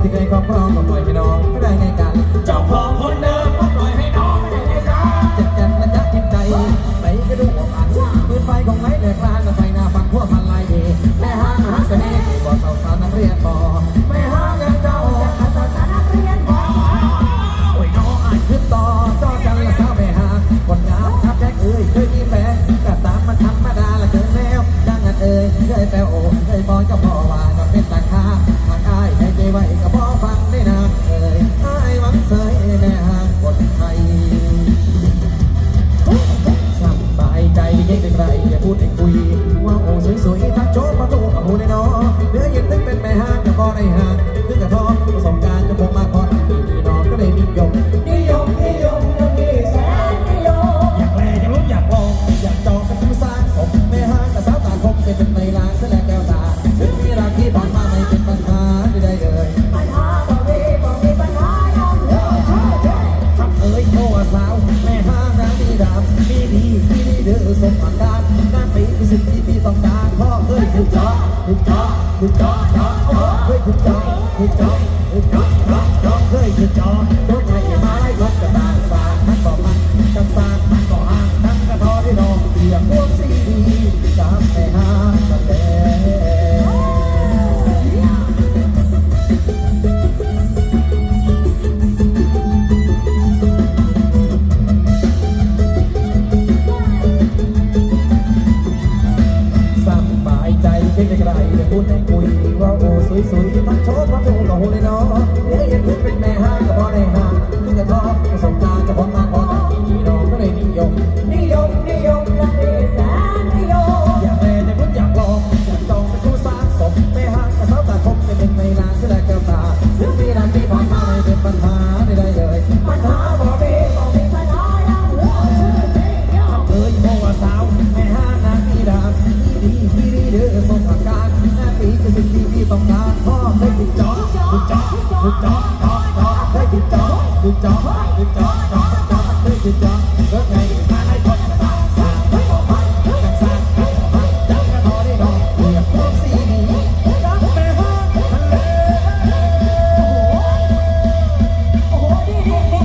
แต่ของเดิมที่เคยครอบครองก็ปล่อยให้น้องไม่ พูดให้คุยว่าโอ้สวยๆทักโจ๊กมาตู้กับหูในน้อเนื้อเย็นตึงเป็นแม่ห้างกับพ่อในห้างคือกระท้อประสบการณ์จะพงมาพอพี่น้องก็เลยนิยมนิยมนิยมนิยมนี่แสนนิยมอยากแลอยากลุ้อยากลองอยากจองเป็นผู้สร้างสมแม่ห้างกับสาวตาคมเป็นเป็นในลางแสลงแก้วตาถึงมีรักที่ผ่านมาไม่เป็นปัญหาใดๆเลยปัญหาบ่มีบ่มีปัญหาอย่างเดียวท่าเดิมทำเอ้ยโทษสาวแม่ห้างนะมีดาบมีดีมีดีเด้อสมอาการง ต้องการพ่อเฮ้ยคุณจอคุณจอคุณจอจอจอเฮ้ยคุณจอคุณจอคุณจอจอจอเฮ้ยคุณจอรถใหญ่มาไล่รถกระบะฝากมันก็มันจังสากมันก็อ้างทั้งกระทอที่รองเตียงพวกซีดีจำแต่ห้างกันแต่ ยังพูดให้คุยว่าโอ้สวยๆทั้งโชว์พระทูกับหูเลยเนาะเดี๋ยวยังพูดเป็นแม่ห้างก็พอได้ห้างคือกระทอประสบ ได้กูจ๊อกกูจ๊อกกูจ๊อกจ๊อกจ๊อกได้กูจ๊อกกูจ๊อกกูจ๊อกจ๊อกจ๊อกได้กูจ๊อกก็ไงมาให้คนตาสาไม่ออกมาจังสาจังกระทอได้ดอกเหยียบพวกสีหนีจังแม่ห้องทะเลโอ้โหโอ้โหดีดี